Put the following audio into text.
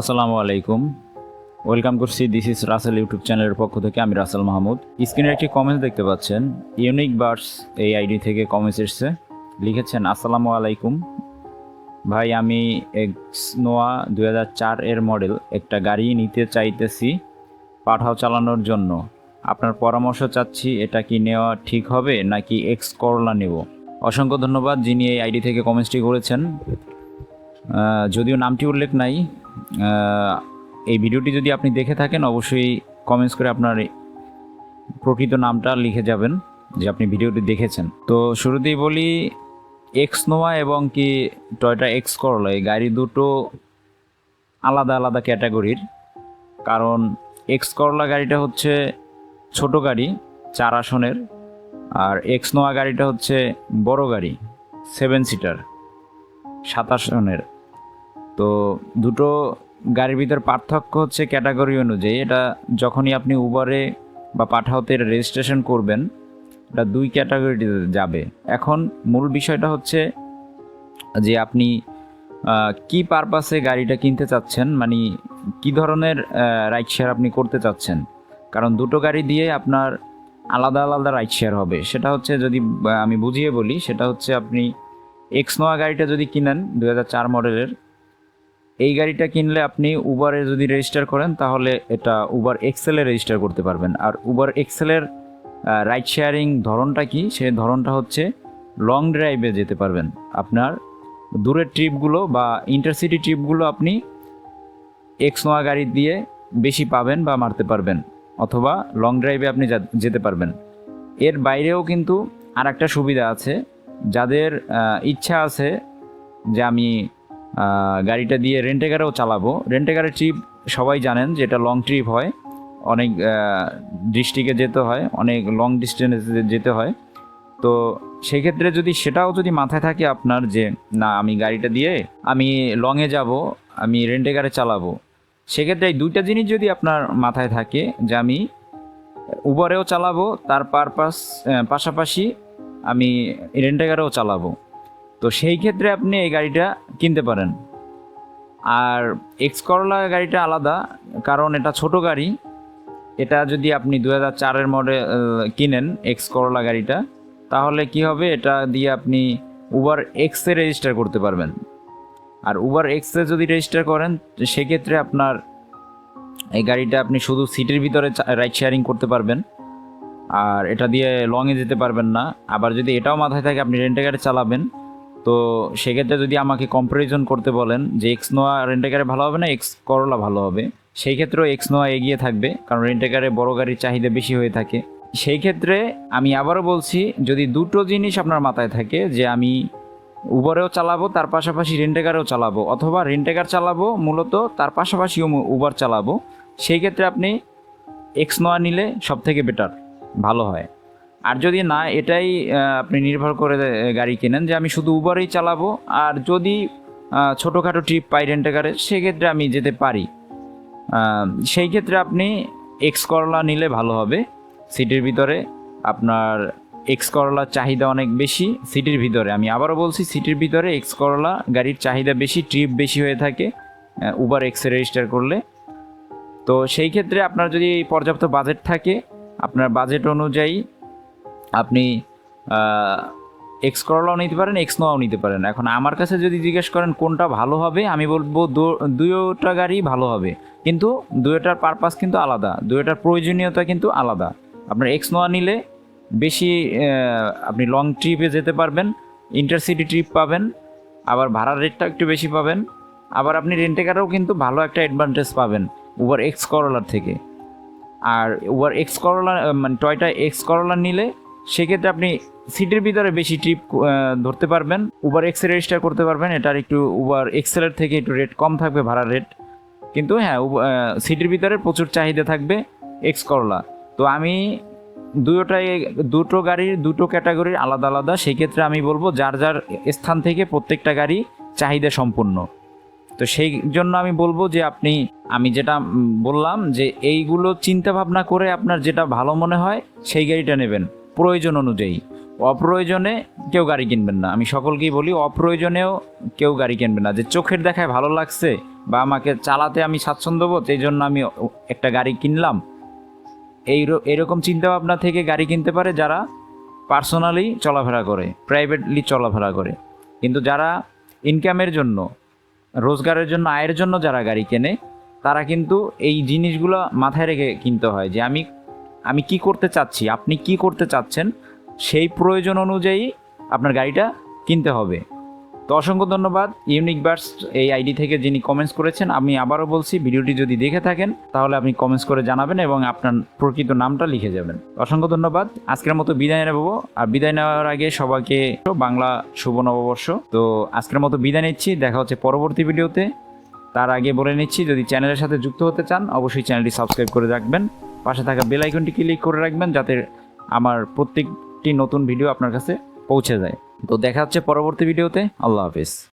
আসসালামু আলাইকুম। ওয়েলকাম করছি দিস ইজ রাসেল ইউটিউব চ্যানেলের পক্ষ থেকে, আমি রাসেল মাহমুদ স্ক্রিনে একটি কমেন্ট দেখতে পাচ্ছেন। ইউনিক বার্ডস এই আইডি থেকে কমেন্টস এসছে। লিখেছেন, আসসালামু আলাইকুম। ভাই, আমি এক্স নোয়া দু হাজার চার এর মডেল একটা গাড়ি নিতে চাইতেছি পাঠাও চালানোর জন্য। আপনার পরামর্শ চাচ্ছি, এটা কি নেওয়া ঠিক হবে নাকি এক্স করলা নেব? অসংখ্য ধন্যবাদ যিনি এই আইডি থেকে কমেন্টসটি করেছেন। যদিও নামটি উল্লেখ নাই এই ভিডিওটি যদি আপনি দেখে থাকেন, অবশ্যই কমেন্টস করে আপনার প্রকৃত নামটা লিখে যাবেন যে আপনি ভিডিওটি দেখেছেন। তো শুরুতেই বলি এক্স নোয়া এবং কি টয়টা এক্স করলা এই গাড়ি দুটো আলাদা আলাদা ক্যাটাগরির। কারণ এক্স করলা গাড়িটা হচ্ছে ছোট গাড়ি, চার আসনের, আর এক্স নোয়া গাড়িটা হচ্ছে বড় গাড়ি সেভেন সিটার সাত আসনের। তো দুটো গাড়ির ভিতর পার্থক্য হচ্ছে ক্যাটাগরি অনুযায়ী। এটা যখনই আপনি উবারে বা পাঠাওতে রেজিস্ট্রেশন করবেন, এটা দুই ক্যাটাগরিতে যাবে। এখন মূল বিষয়টা হচ্ছে যে আপনি কি পারপাসে গাড়িটা কিনতে চাচ্ছেন? মানে কি ধরনের রাইড শেয়ার আপনি করতে চাচ্ছেন? কারণ দুটো গাড়ি দিয়ে আপনার আলাদা আলাদা রাইড শেয়ার হবে। সেটা হচ্ছে যদি আমি বুঝিয়ে বলি, সেটা হচ্ছে আপনি এক্স নোয়া গাড়িটা যদি কিনেন দু হাজার চার মডেলের এই গাড়িটা কিনলে আপনি উবারে যদি রেজিস্টার করেন, তাহলে এটা উবার এক্সেলে রেজিস্টার করতে পারবেন। আর উবার এক্সেলের রাইড শেয়ারিং ধরনটা কি? সেই ধরনটা হচ্ছে লং ড্রাইভে যেতে পারবেন। আপনার দূরের ট্রিপগুলো বা ইন্টারসিটি ট্রিপগুলো আপনি এক্স নোয়া গাড়ি দিয়ে বেশি পাবেন বা মারতে পারবেন, অথবা লং ড্রাইভে আপনি যেতে পারবেন। এর বাইরেও কিন্তু আর একটা সুবিধা আছে। যাদের ইচ্ছা আছে যে আমি গাড়িটা দিয়ে রেন্টেকারেও চালাবো। রেন্টেকারের ট্রিপ সবাই জানেন যে এটা লং ট্রিপ হয়। অনেক ডিস্ট্রিক্টে যেতে হয়, অনেক লং ডিস্টেন্সে যেতে হয়। তো সেক্ষেত্রে যদি সেটাও যদি মাথায় থাকে আপনার যে, না, আমি গাড়িটা দিয়ে আমি লংয়ে যাব, আমি রেন্টেকারে চালাবো। সেক্ষেত্রে এই দুইটা জিনিস যদি আপনার মাথায় থাকে যে, আমি উবারেও চালাবো, তার পারপাস পাশাপাশি আমি রেন্টেকারেও চালাবো। তো সেই ক্ষেত্রে আপনি এই গাড়িটা কিনতে পারেন। আর এক্স করলা গাড়িটা আলাদা, কারণ এটা ছোট গাড়ি। এটা যদি আপনি দু হাজার চারের মডেল কিনেন এক্স করলা গাড়িটা, তাহলে কি হবে? এটা দিয়ে আপনি উবার এক্সে রেজিস্টার করতে পারবেন। আর উবার এক্সে যদি রেজিস্টার করেন, সেক্ষেত্রে আপনার এই গাড়িটা আপনি শুধু সিটির ভিতরে রাইড শেয়ারিং করতে পারবেন। আর এটা দিয়ে লংয়ে যেতে পারবেন না। আবার যদি এটাও মাথায় থাকে, আপনি রেন্টে গাড়ি চালাবেন। তো সেক্ষেত্রে যদি আমাকে কম্পারিজন করতে বলেন যে এক্স নোয়া রেন্টেকারে ভালো হবে না এক্স করলা ভালো হবে, সেই ক্ষেত্রেও এক্স নোয়া এগিয়ে থাকবে, কারণ রেন্টেকারে বড় গাড়ির চাহিদা বেশি হয়ে থাকে। সেই ক্ষেত্রে আমি আবারও বলছি, যদি দুটো জিনিস আপনার মাথায় থাকে, যে আমি উবারেও চালাবো, তার পাশাপাশি রেন্টেকারেও চালাবো, অথবা রেন্টেকার চালাবো, মূলত তার পাশাপাশিও উবার চালাবো, সেই ক্ষেত্রে আপনি এক্স নোয়া নিলে সব থেকে বেটার ভালো হয়। আর যদি না, এটাই আপনি নির্ভর করে গাড়ি কেনেন যে আমি শুধু উবারেই চালাবো। আর যদি ছোটোখাটো ট্রিপ পাই রেন্টেকারে সেক্ষেত্রে আমি যেতে পারি। সেই ক্ষেত্রে আপনি এক্স করলা নিলে ভালো হবে। সিটির ভিতরে আপনার এক্স করলার চাহিদা অনেক বেশি সিটির ভিতরে। আমি আবারও বলছি, সিটির ভিতরে এক্স করলা গাড়ির চাহিদা বেশি ট্রিপ বেশি হয়ে থাকে উবার এক্সে রেজিস্টার করলে। তো সেই ক্ষেত্রে আপনার যদি পর্যাপ্ত বাজেট থাকে, আপনার বাজেট অনুযায়ী আপনি এক্স করলাও নিতে পারেন এক্স নোয়াও নিতে পারেন। এখন আমার কাছে যদি জিজ্ঞেস করেন কোনটা ভালো হবে, আমি বলব দুয়োটা গাড়ি ভালো হবে। কিন্তু দুয়োটার পারপাস কিন্তু আলাদা দুয়োটার প্রয়োজনীয়তা কিন্তু আলাদা। আপনার এক্স নোয়া নিলে বেশি আপনি লং ট্রিপে যেতে পারবেন ইন্টারসিটি ট্রিপ পাবেন, আবার ভাড়ার রেটটা একটু বেশি পাবেন, আবার আপনি রেন্টেকারেও কিন্তু ভালো একটা অ্যাডভান্টেজ পাবেন উবার এক্স করলার থেকে। আর উবার এক্স করলা মানে টয়টা এক্স করলা নিলে সেক্ষেত্রে আপনি সিটের ভিতরে বেশি ট্রিপ ধরতে পারবেন। উবার এক্সে রেজিস্টার করতে পারবেন। এটার একটু উবার এক্সেলের থেকে একটু রেট কম থাকবে, ভাড়ার রেট কিন্তু হ্যাঁ সিটির ভিতরে প্রচুর চাহিদা থাকবে এক্স করলা তো আমি দুটোটাই, দুটো গাড়ির, দুটো ক্যাটাগরির আলাদা আলাদা। সেক্ষেত্রে আমি বলব, যার যার স্থান থেকে প্রত্যেকটা গাড়ি চাহিদা সম্পূর্ণ। তো সেই জন্য আমি বলব যে আপনি, আমি যেটা বললাম যে এইগুলো চিন্তা ভাবনা করে আপনার যেটা ভালো মনে হয়, সেই গাড়িটা নেবেন। প্রয়োজন অনুযায়ী। অপ্রয়োজনে কেউ গাড়ি কিনবেন না। আমি সকলকেই বলি, অপ্রয়োজনেও কেউ গাড়ি কিনবেন না। যে চোখের দেখায় ভালো লাগছে বা আমাকে চালাতে আমি স্বাচ্ছন্দ্য বোধ, এই জন্য আমি একটা গাড়ি কিনলাম। এই এরকম চিন্তাভাবনা থেকে গাড়ি কিনতে পারে যারা পার্সোনালি চলাফেরা করে, প্রাইভেটলি চলাফেরা করে। কিন্তু যারা ইনকামের জন্য, রোজগারের জন্য, আয়ের জন্য যারা গাড়ি কেনে, তারা কিন্তু এই জিনিসগুলো মাথায় রেখে কিনতে হয় যে আমি আমি কি করতে চাচ্ছি, আপনি কি করতে চাচ্ছেন, সেই প্রয়োজন অনুযায়ী আপনার গাড়িটা কিনতে হবে। তো অসংখ্য ধন্যবাদ ইউনিক বার্স এই আইডি থেকে যিনি কমেন্টস করেছেন, আমি আবারও বলছি, ভিডিওটি যদি দেখে থাকেন, তাহলে আপনি কমেন্টস করে জানাবেন এবং আপনার প্রকৃত নামটা লিখে যাবেন। অসংখ্য ধন্যবাদ, আজকের মতো বিদায় নেব, আর বিদায় নেওয়ার আগে সবাইকে বাংলা শুভ নববর্ষ। তো আজকের মতো বিদায় নিচ্ছি, দেখা হচ্ছে পরবর্তী ভিডিওতে। তার আগে বলে নিচ্ছি, যদি চ্যানেলের সাথে যুক্ত হতে চান, অবশ্যই চ্যানেলটি সাবস্ক্রাইব করে রাখবেন। পাশে থাকা বেল আইকনটি ক্লিক করে রাখবেন যাতে আমার প্রত্যেকটি নতুন ভিডিও আপনার কাছে পৌঁছে যায়। তো দেখা হচ্ছে পরবর্তী ভিডিওতে আল্লাহ হাফিজ।